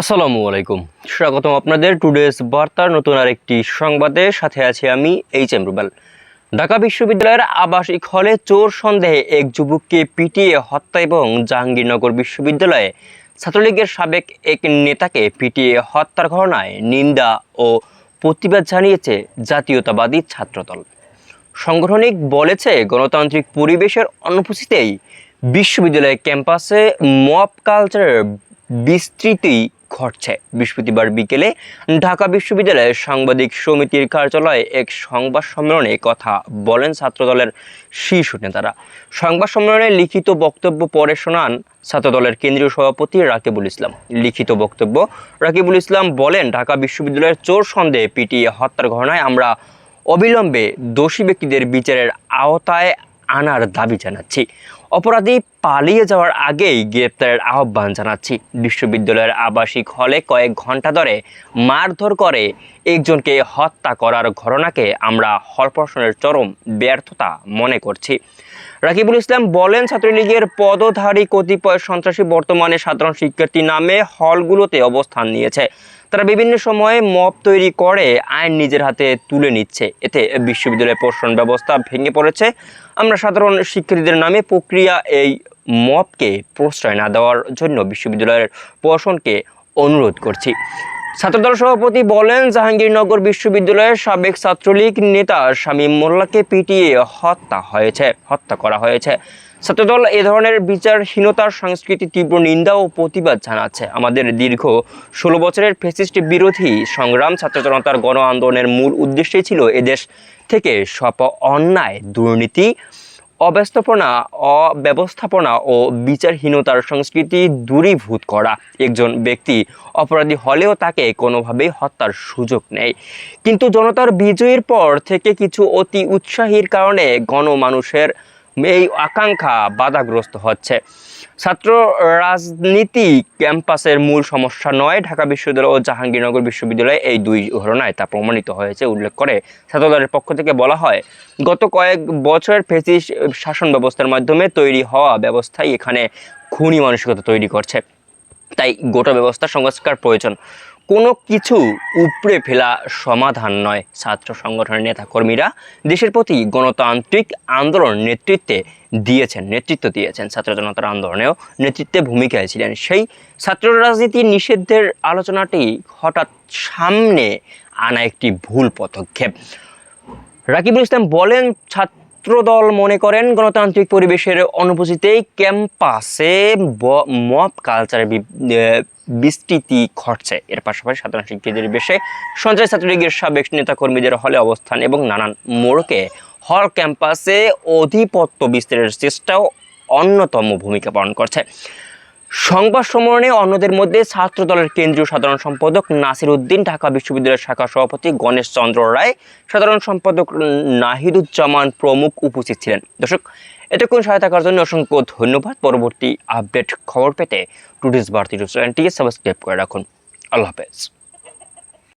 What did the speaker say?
আসসালামু আলাইকুম। স্বাগতম আপনাদের টুডেস বার্তার নতুন আরেকটি সংবাদে। সাথে আছি আমি এইচ এম রুবেল ঢাকা বিশ্ববিদ্যালয়ের আবাসিক হলে চোর সন্দেহে এক যুবককে পিটিয়ে হত্যা এবং জাহাঙ্গীরনগর বিশ্ববিদ্যালয়ে ছাত্রলীগের সাবেক এক নেতাকে পিটিয়ে হত্যার ঘটনায় নিন্দা ও প্রতিবাদ জানিয়েছে জাতীয়তাবাদী ছাত্রদল। সাংগঠনিক বলেছে, গণতান্ত্রিক পরিবেশের অনুপস্থিতিতেই বিশ্ববিদ্যালয় ক্যাম্পাসে মব কালচারের বিস্তৃতি ঘটছে। বৃহস্পতিবার বিকেলে ঢাকা বিশ্ববিদ্যালয়ের সাংবাদিক সমিতির কার্যালয়ে এক সংবাদ সম্মেলনে কথা বলেন ছাত্রদলের শীর্ষ নেতারা। সংবাদ সম্মেলনে লিখিত বক্তব্য পরে শোনান ছাত্রদলের কেন্দ্রীয় সভাপতি রাকিবুল ইসলাম। লিখিত বক্তব্য রাকিবুল ইসলাম বলেন, ঢাকা বিশ্ববিদ্যালয়ের চোর সন্দেহে পিটিয়ে হত্যার ঘটনায় আমরা অবিলম্বে দোষী ব্যক্তিদের বিচারের আওতায় আনার দাবি জানাচ্ছি। অপরাধী পালিয়ে যাওয়ার আগেই গ্রেপ্তারের আহ্বান জানাচ্ছি। বিশ্ববিদ্যালয়ের আবাসিক হলে কয়েক ঘণ্টা ধরে মারধর করে একজনকে হত্যা করার ঘটনাকে আমরা হলপ্রশনের চরম ব্যর্থতা মনে করছি। রাকিবুল ইসলাম বলেন, ছাত্রলীগের পদধারী কতিপয় সন্ত্রাসী বর্তমানে সাধারণ শিক্ষার্থী নামে হলগুলোতে অবস্থান নিয়েছে। তারা বিভিন্ন সময়ে মপ তৈরি করে, আইন নিজের হাতে তুলে নিচ্ছে। এতে বিশ্ববিদ্যালয়ের প্রশাসন ব্যবস্থা ভেঙে পড়েছে। আমরা সাধারণ শিক্ষার্থীদের নামে প্রক্রিয়া এই মপকে প্রশ্রয় না দেওয়ার জন্য বিশ্ববিদ্যালয়ের প্রশাসনকে অনুরোধ করছি। ছাত্রদল সভাপতি বলেন, জাহাঙ্গীরনগর বিশ্ববিদ্যালয়ের সাবেক ছাত্রলীগ নেতা শামীম মোল্লাকে পিটিয়ে হত্যা হয়েছে, হত্যা করা হয়েছে। ছাত্রদল এ ধরনের বিচারহীনতার সংস্কৃতি তীব্র নিন্দা ও প্রতিবাদ জানাচ্ছে। আমাদের দীর্ঘ ষোলো বছরের ফেসিস্ট বিরোধী সংগ্রাম ছাত্র জনতার গণ আন্দোলনের মূল উদ্দেশ্যই ছিল এদেশ থেকে সপ অন্যায়, দুর্নীতি অব্যস্তপনা, অব্যবস্থাপনা ও বিচারহীনতার সংস্কৃতি দূরীভূত করা একজন ব্যক্তি অপরাধী হলেও তাকে কোনোভাবেই হত্যার সুযোগ নেই। কিন্তু জনতার বিজয়ীর পর থেকে কিছু অতি উৎসাহীর কারণে গণমানুষের এই আকাঙ্ক্ষা বাধাগ্রস্ত হচ্ছে। ছাত্র রাজনীতি ক্যাম্পাসের মূল সমস্যা নয়, ঢাকা বিশ্ববিদ্যালয় ও জাহাঙ্গীরনগর বিশ্ববিদ্যালয়ে এই দুই ঘটনায় তা প্রমাণিত হয়েছে, উল্লেখ করে ছাত্রদলের পক্ষ থেকে বলা হয়, গত কয়েক বছরের ফেসিস শাসন ব্যবস্থার মাধ্যমে তৈরি হওয়া ব্যবস্থাই এখানে খুনি মানসিকতা তৈরি করছে। তাই গোটা ব্যবস্থা সংস্কার প্রয়োজন। কোনো কিছু উপড়ে ফেলা সমাধান নয়। ছাত্র সংগঠনের নেতাকর্মীরা দেশের প্রতি গণতান্ত্রিক আন্দোলন নেতৃত্বে দিয়েছেন, নেতৃত্ব দিয়েছেন। ছাত্র জনতার আন্দোলনেও নেতৃত্বে ভূমিকায় ছিলেন। সেই ছাত্র রাজনীতি নিষিদ্ধের আলোচনাটি হঠাৎ সামনে আনা একটি ভুল পদক্ষেপ। রাকিবুল ইসলাম বলেন ছাত্রদল মনে করেন গণতান্ত্রিক পরিবেশের অনুপস্থিতিতে ক্যাম্পাসে মপ কালচারের বিস্তৃতি ঘটছে। এর পাশাপাশি সাধারণ শিক্ষার্থীদের বেশে সঞ্চয় ছাত্রলীগের সাবেক নেতাকর্মীদের হলে অবস্থান এবং নানান মোড়কে হল ক্যাম্পাসে অধিপত্য বিস্তারের চেষ্টাও অন্যতম ভূমিকা পালন করছে। সংবাদ সম্মেলনে অন্যদের মধ্যে ছাত্র দলের কেন্দ্রীয় সাধারণ সম্পাদক নাসির উদ্দিন, ঢাকা বিশ্ববিদ্যালয়ের শাখা সভাপতি গণেশ চন্দ্র রায়, সাধারণ সম্পাদক নাহিদুজ্জামান প্রমুখ উপস্থিত ছিলেন। দর্শক, এতক্ষণ সহায়তা করার জন্য অসংখ্য ধন্যবাদ। পরবর্তী আপডেট খবর পেতে টুডিস বার্তি চ্যানেলটিকে সাবস্ক্রাইব করে রাখুন। আল্লাহ হাফেজ।